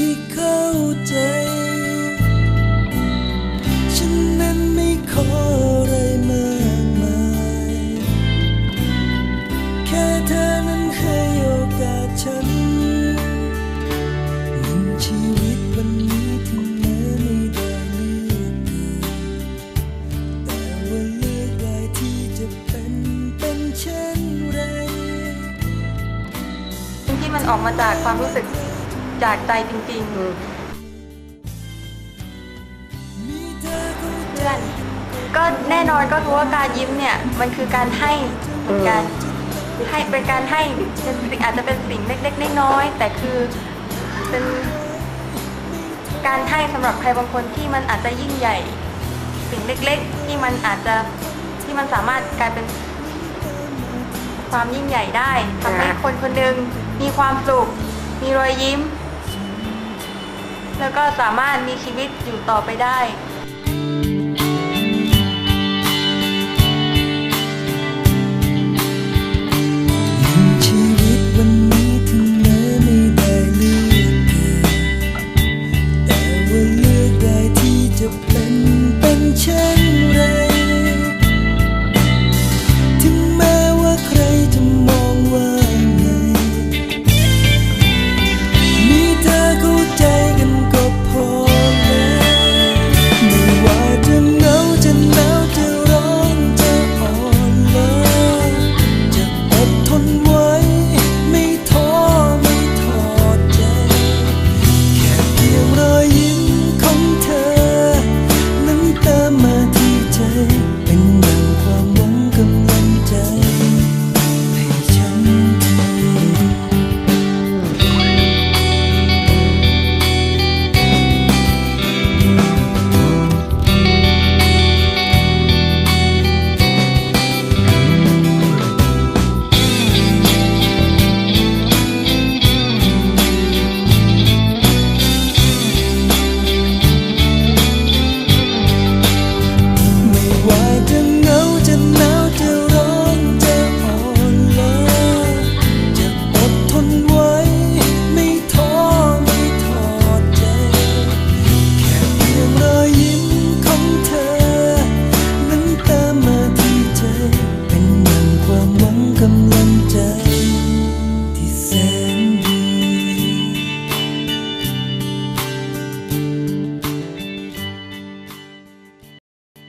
ที่เข้าใจ ฉันนั้นไม่ขออะไรมากมาย แค่เธอนั้นให้โอกาสฉันยิ่งชีวิตวันนี้ถึงแม้ไม่ได้เลือกเธอแต่ว่าเลือกได้ที่จะเป็นเป็นเช่นไรที่มันออกมาจากความรู้สึก จากใจจริงๆมีเธอเข้าใจเพื่อนก็แน่นอนก็รู้ว่าการยิ้มเนี่ย มันคือการให้เป็นการให้เป็นการให้เป็นสิ่งอาจจะเป็นสิ่งเล็กๆน้อยๆแต่คือเป็นการให้สำหรับใครบางคนที่มันอาจจะยิ่งใหญ่ สิ่งเล็ก ๆ ที่มันอาจจะที่มันสามารถกลายเป็นความยิ่งใหญ่ได้ทำให้คนคนหนึ่งมีความสุข มีรอยยิ้ม แล้วก็สามารถมีชีวิตอยู่ต่อไปได้